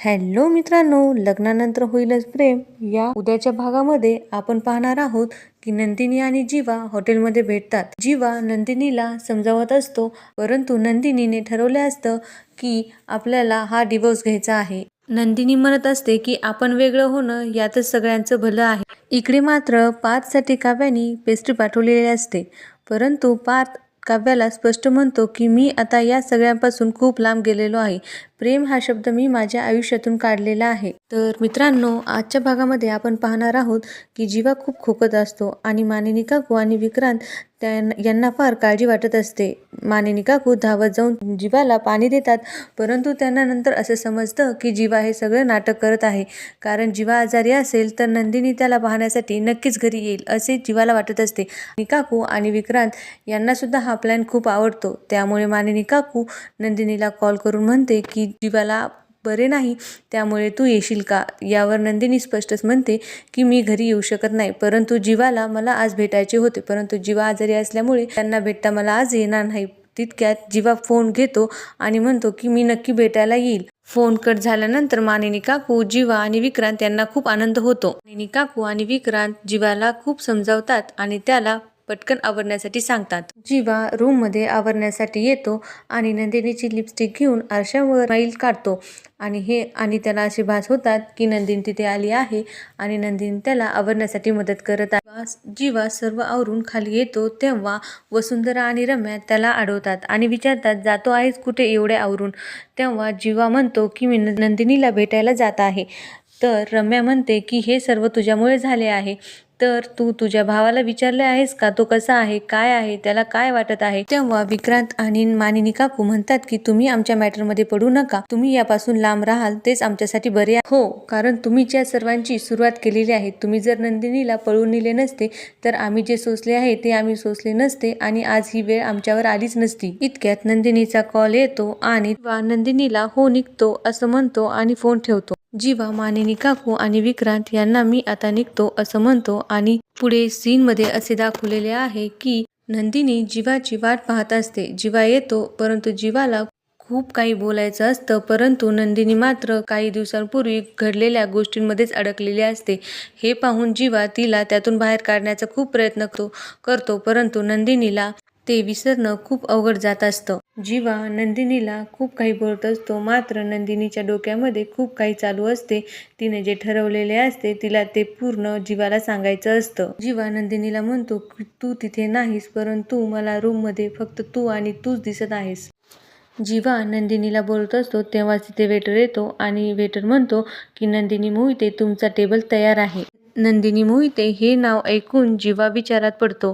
Hello मित्रांनो लग्नानंतर होईलच प्रेम. या उद्याच्या भागामध्ये आपण पाहणार आहोत की नंदिनी आणि जीवा हॉटेलमध्ये भेटतात. जीवा नंदिनीला समजावत असतो परंतु नंदिनीने ठरवलं असतं की आपल्याला हा डिवोर्स घ्यायचा आहे. नंदिनी म्हणत असते की आपण वेगळं होणं यातच सगळ्यांचं भलं आहे. इकडे मात्र पार्थसाठी काव्यानी पेस्ट्री पाठवलेली असते परंतु पार्थ काव्याला स्पष्ट म्हणतो की मी आता या सगळ्यांपासून खूप लांब गेलेलो आहे. प्रेम हा शब्द मी माझ्या आयुष्यातून काढलेला आहे. तर मित्रांनो आजच्या भागामध्ये आपण पाहणार आहोत की जीवा खूप खोकत असतो आणि मानिनी काकू आणि विक्रांत त्यां यांना फार काळजी वाटत असते. मानिनी काकू धावत जाऊन जीवाला पाणी देतात परंतु त्यांना नंतर असं समजतं की जीवा हे सगळं नाटक करत आहे. कारण जीवा आजारी असेल तर नंदिनी त्याला पाहण्यासाठी नक्कीच घरी येईल असे जीवाला वाटत असते. आणि काकू आणि विक्रांत यांनासुद्धा हा प्लॅन खूप आवडतो. त्यामुळे मानिनी काकू नंदिनीला कॉल करून म्हणते की जीवाला बरे नाही त्यामुळे तू येशील का? यावर नंदिनी स्पष्टच म्हणते की मी घरी येऊ शकत नाही. परंतु जीवाला मला आज भेटायचे होते. परंतु जीवा आजारी असल्यामुळे त्यांना भेटता मला आज येणार नाही. तितक्यात जीवा फोन घेतो आणि म्हणतो की मी नक्की भेटायला येईल. फोन कट झाल्यानंतर मानिनी काकू जीवा आणि विक्रांत यांना खूप आनंद होतो. मानिनी काकू आणि विक्रांत जीवाला खूप समजावतात आणि त्याला पटकन आवरण्यासाठी सांगतात. जीवा रूममध्ये आवरण्यासाठी येतो आणि नंदिनीची लिपस्टिक घेऊन आरशावर माईल काढतो. आणि हे आणि त्याला असे भास होतात की नंदिनी तिथे आली आहे आणि नंदिनी त्याला आवरण्यासाठी मदत करत आहे. जीवा सर्व आवरून खाली येतो तेव्हा वसुंधरा आणि रम्या त्याला अडवतात आणि विचारतात जातो आहेस कुठे एवढे आवरून? तेव्हा जीवा म्हणतो की मी नंदिनीला भेटायला जात आहे. तर रम्या म्हणते की हे सर्व तुझ्यामुळे झाले आहे. तर तू तुझ्या भावाला विचारले आहेस का? तो कसा आहे? काय आहे? त्याला काय वाटत आहे? तेव्हा विक्रांत आणि मानिनी काकू म्हणतात की तुम्ही आमच्या मॅटरमध्ये पडू नका. तुम्ही यापासून लांब राहाल तेच आमच्यासाठी बरे आहे. हो कारण तुम्ही ज्या सर्वांची सुरुवात केलेली आहे तुम्ही जर नंदिनीला पळून नेले नसते तर आम्ही जे सोसले आहे ते आम्ही सोसले नसते आणि आज ही वेळ आमच्यावर आलीच नसती. इतक्यात नंदिनीचा कॉल येतो आणि नंदिनीला हो निघतो असं म्हणतो आणि फोन ठेवतो. जीवा मानिनी काकू आणि विक्रांत यांना मी आता निघतो असं म्हणतो आणि पुढे सीनमध्ये असे दाखवलेले आहे की नंदिनी जीवाची वाट पाहत असते. जीवा येतो परंतु जीवाला खूप काही बोलायचं असतं परंतु नंदिनी मात्र काही दिवसांपूर्वी घडलेल्या गोष्टींमध्येच अडकलेली असते. हे पाहून जीवा तिला त्यातून बाहेर काढण्याचा खूप प्रयत्न करतो करतो परंतु नंदिनीला ते विसरणं खूप अवघड जात असतं. जीवा नंदिनीला खूप काही बोलत असतो. मात्र नंदिनीच्या डोक्यामध्ये खूप काही चालू असते. तिने जे ठरवलेले असते तिला ते पूर्ण जीवाला सांगायचं असतं. जीवा नंदिनीला म्हणतो की तू तिथे नाहीस परंतु मला रूममध्ये फक्त तू आणि तूच दिसत आहेस. जीवा नंदिनीला बोलत असतो तेव्हाच तिथे वेटर येतो आणि वेटर म्हणतो की नंदिनी मोहिते तुमचा टेबल तयार आहे. नंदिनी मोहिते हे नाव ऐकून जीवा विचारात पडतो.